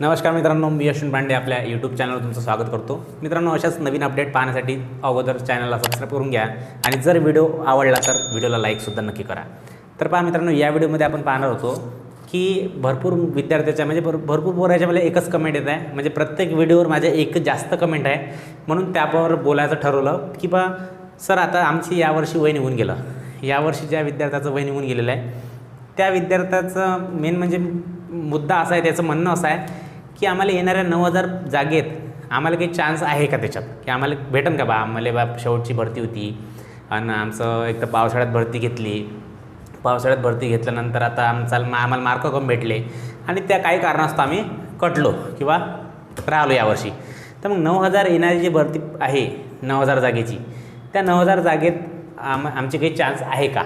नमस्कार मित्रांनो मी अश्विन पांडे आपल्या यूट्यूब चॅनलवर तुमचं स्वागत करतो. मित्रांनो अशाच नवीन अपडेट पाहण्यासाठी अगोदर चॅनलला सबस्क्राईब करून घ्या आणि जर व्हिडिओ आवडला तर व्हिडिओला लाईकसुद्धा नक्की करा. तर पहा मित्रांनो या व्हिडिओमध्ये आपण पाहणार होतो की भरपूर विद्यार्थ्याच्या म्हणजे भर भरपूर पोराच्या मला एकच कमेंट येत आहे. म्हणजे प्रत्येक व्हिडिओवर माझ्या एक जास्त कमेंट आहे. म्हणून त्यावर बोलायचं ठरवलं की बा सर आता आमची यावर्षी वय निघून गेलं. यावर्षी ज्या विद्यार्थ्याचं वय निघून गेलेलं आहे त्या विद्यार्थ्याचं मेन म्हणजे मुद्दा असा आहे त्याचं म्हणणं असं आहे की आम्हाला येणाऱ्या नऊ हजार जागेत आम्हाला काही चान्स आहे का त्याच्यात? की आम्हाला भेटन का बा? आम्हाला बा शेवटची भरती होती. आणि आमचं एक तर पावसाळ्यात भरती घेतली. पावसाळ्यात भरती घेतल्यानंतर आता आमचा आम्हाला मार्क कमी भेटले. आणि त्या काही कारणास्तव आम्ही कटलो किंवा राहिलो यावर्षी. तर मग नऊ हजार येणारी जी भरती आहे नऊ हजार जागेची त्या नऊ हजार जागेत आम आमचे काही चान्स आहे का?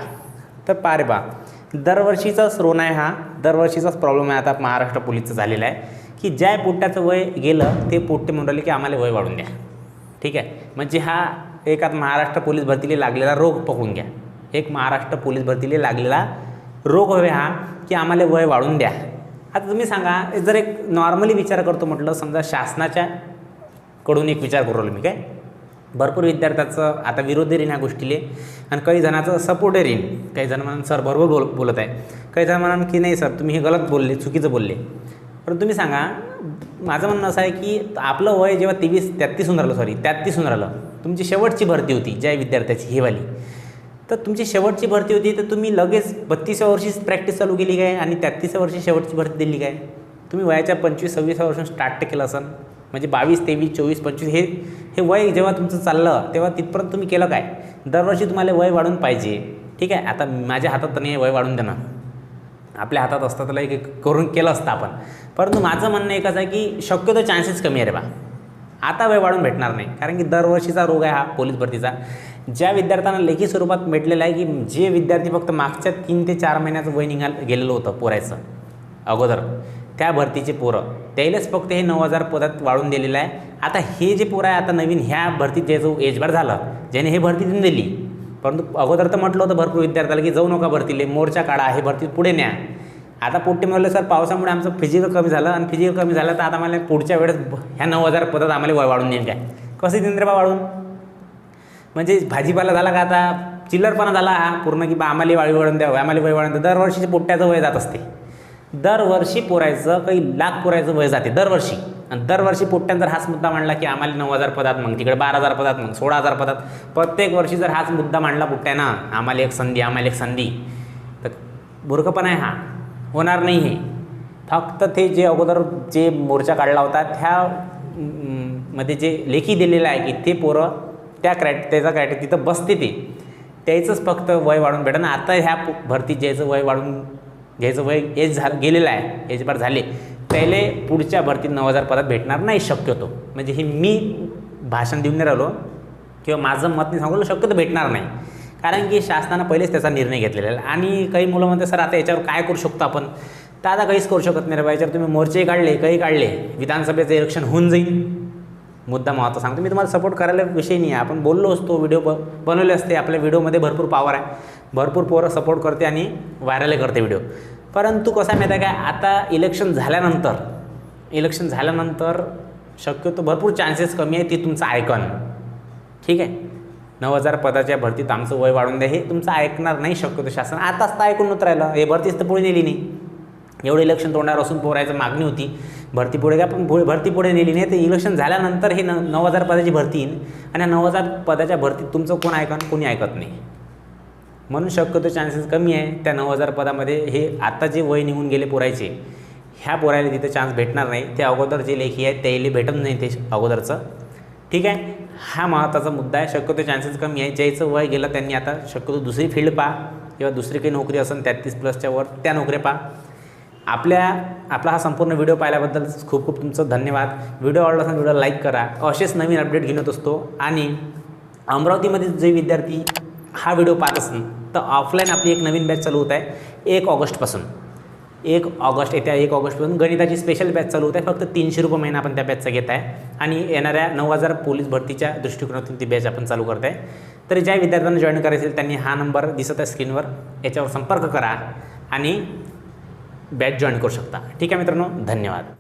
तर पारे बा दरवर्षीचाच रोन आहे हा. दरवर्षीचाच प्रॉब्लेम आहे. आता महाराष्ट्र पोलीसचा झालेला आहे. की ज्या पोट्याचं वय गेलं ते पोट्टे म्हणून राहिले की आम्हाला वय वाढून द्या. ठीक आहे? म्हणजे हा एकात महाराष्ट्र पोलीस भरतीला लागलेला रोग पकडून घ्या. एक महाराष्ट्र पोलीस भरतीला लागलेला रोग हवे हा की आम्हाला वय वाढून द्या. आता तुम्ही सांगा जर एक नॉर्मली विचार करतो म्हटलं समजा शासनाच्या कडून एक विचार करू मी काय? भरपूर विद्यार्थ्याचं आता विरोधी ऋण ह्या गोष्टीले. आणि काही जणांचं सपोर्टे ऋण. काही जण म्हणून सर बरोबर बोल बोलत आहे. काही जण म्हणाल की नाही सर तुम्ही हे गलत बोलले चुकीचं बोलले. पण तुम्ही सांगा माझं म्हणणं असं आहे की आपलं वय जेव्हा तेवीस तेहत्तीस होऊन राहिलं सॉरी तेहत्तीस होऊन राहिलं तुमची शेवटची भरती होती ज्या विद्यार्थ्याची ही वाली. तर तुमची शेवटची भरती होती तर तुम्ही लगेच बत्तीसव्या वर्षीच प्रॅक्टिस चालू केली काय? आणि तेहत्तीसव्या वर्षी शेवटची भरती दिली काय? तुम्ही वयाच्या पंचवीस सव्वीसव्या वर्षून स्टार्ट केलं असन. म्हणजे बावीस तेवीस चोवीस पंचवीस हे हे वय जेव्हा तुमचं चाललं तेव्हा तिथपर्यंत तुम्ही केलं काय? दरवर्षी तुम्हाला वय वाढून पाहिजे. ठीक आहे? आता माझ्या हातात तर नाही वय वाढून देणं आपल्या हातात असतं त्याला एक करून केलं असतं आपण. परंतु माझं म्हणणं एकच आहे की शक्यतो चान्सेस कमी आहे रे बा. आता वय वाढून भेटणार नाही. कारण की दरवर्षीचा रोग आहे हा पोलीस भरतीचा. ज्या विद्यार्थ्यांना लेखी स्वरूपात भेटलेलं आहे की जे विद्यार्थी फक्त मागच्या तीन ते चार महिन्याचं वय निघाल गेलेलं होतं पोरायचं अगोदर त्या भरतीचे पोरं त्यालाच फक्त हे नऊ हजार पदात वाढून दिलेलं आहे. आता हे जे पोरं आहे आता नवीन ह्या भरतीत ज्याचं एजबार झालं ज्याने हे भरती देऊन दिली परंतु अगोदर तर म्हटलं होतं भरपूर विद्यार्थ्याला की जाऊ नका भरतीले मोर्चा काढा हे भरती पुढे न्या. आता पोट्टे म्हणलं सर पावसामुळे आमचं फिजिकल कमी झालं आणि फिजिकल कमी झालं तर आता आम्हाला पुढच्या वेळेस ह्या नऊ हजार पदात आम्हाला वय वाढून देईल काय? कसं देईन रे बा वाढून? म्हणजे भाजीपाला झाला का आता? चिल्लरपणा झाला. हा पूर्ण की बा आम्हाला वाळी वाढून द्या आम्हाला वय वाढून द्या दरवर्षीचे पोट्ट्याचं वय जात असते. दरवर्षी पोरायचं काही लाख पोरायचं वय जाते दरवर्षी. आणि दरवर्षी पोट्ट्यानं जर हाच मुद्दा मांडला की आम्हाला नऊ हजार पदात मग तिकडे बारा हजार पदात मग सोळा हजार पदात. प्रत्येक वर्षी जर हाच मुद्दा मांडला पोट्ट्यानं आम्हाला एक संधी आम्हाला एक संधी. तर मूर्खपणा आहे हा. होणार नाही हे. फक्त ते जे अगोदर जे मोर्चा काढला होता त्या मध्ये जे लेखी दिलेलं आहे की ते पोरं त्या क्रॅट त्याचा क्रॅट तिथं बसते ते. त्याचंच फक्त वय वाढून भेटणं. आता ह्या भरतीत ज्यायचं वय वाढून घ्यायचं वय एज झा गेलेलं आहे एजबार झाले. पहिले पुढच्या भरतीत नऊ हजार पदात भेटणार नाही शक्यतो. म्हणजे हे मी भाषण देऊन नाही राहिलो किंवा माझं मत नाही सांगू शक्यतो भेटणार नाही. कारण की शासनानं पहिलेच त्याचा निर्णय घेतलेला आहे. आणि काही मुलं म्हणते सर आता याच्यावर काय करू शकतो आपण? तर आता काहीच करू शकत नाही रे बा याच्यावर तुम्ही मोर्चे काढले काही काढले विधानसभेचं इलेक्शन होऊन जाईल. मुद्दा महत्त्व सांगतो. मी तुम्हाला सपोर्ट करायला विषय नाही आहे. आपण बोललो असतो व्हिडिओ ब बनवले असते. आपल्या व्हिडिओमध्ये भरपूर पॉवर आहे. भरपूर पोरं सपोर्ट करते आणि व्हायरलही करते व्हिडिओ परंतु कसं आहे माहिती आहे काय? आता इलेक्शन झाल्यानंतर इलेक्शन झाल्यानंतर शक्यतो भरपूर चान्सेस कमी आहे ते तुमचं ऐकन ठीक आहे? नऊ हजार पदाच्या भरतीत आमचं वय वाढून द्या. हे तुमचं ऐकणार नाही शक्यतो शासन. आताच तर ऐकून नव्हतं राहिलं. हे भरतीच तर पुढे नेली नाही. एवढं इलेक्शन तोंडावर असून पोरायचं मागणी होती. भरती पुढे का पण पुढे भरती पुढे नेली नाही. तर इलेक्शन झाल्यानंतर हे न नऊ हजार पदाची भरती येईल. आणि नऊ हजार पदाच्या भरतीत तुमचं कोण ऐकन? कोणी ऐकत नाही. म्हणून शक्यतो चान्सेस कमी आहे. त्या नऊ हजार पदामध्ये हे आता जे वय निघून गेले पोरायचे ह्या पोरायला तिथे चान्स भेटणार नाही. ते अगोदर जे लेखी आहेत त्याला भेटत नाही ते अगोदरचं. ठीक आहे? हा महत्त्वाचा मुद्दा आहे. शक्यतो चान्सेस कमी आहे. ज्याचं वय गेलं त्यांनी आता शक्यतो दुसरी फील्ड पहा. किंवा दुसरी काही नोकरी असेल तेहत्तीस प्लसच्या वर त्या नोकऱ्या पहा. आपल्या आपला हा संपूर्ण व्हिडिओ पाहिल्याबद्दल खूप खूप तुमचं धन्यवाद. व्हिडिओ आवडला असेल व्हिडिओ लाईक करा. असेच नवीन अपडेट घेऊन असतो. आणि अमरावतीमध्ये जे विद्यार्थी हा व्हिडिओ पाहत असतील तर ऑफलाईन आपली एक नवीन बॅच चालू होत आहे. एक ऑगस्टपासून. एक ऑगस्ट येत्या एक ऑगस्टपासून गणिताची स्पेशल बॅच चालू होत आहे. फक्त तीनशे रुपये महिना आपण त्या बॅचचा घेत आहे. आणि येणाऱ्या नऊ हजार पोलीस भरतीच्या दृष्टिकोनातून ती बॅच आपण चालू करत आहे. तर ज्या विद्यार्थ्यांना जॉईन करायचे असेल त्यांनी हा नंबर दिसत आहे स्क्रीनवर याच्यावर संपर्क करा आणि बॅच जॉईन करू शकता. ठीक आहे मित्रांनो धन्यवाद.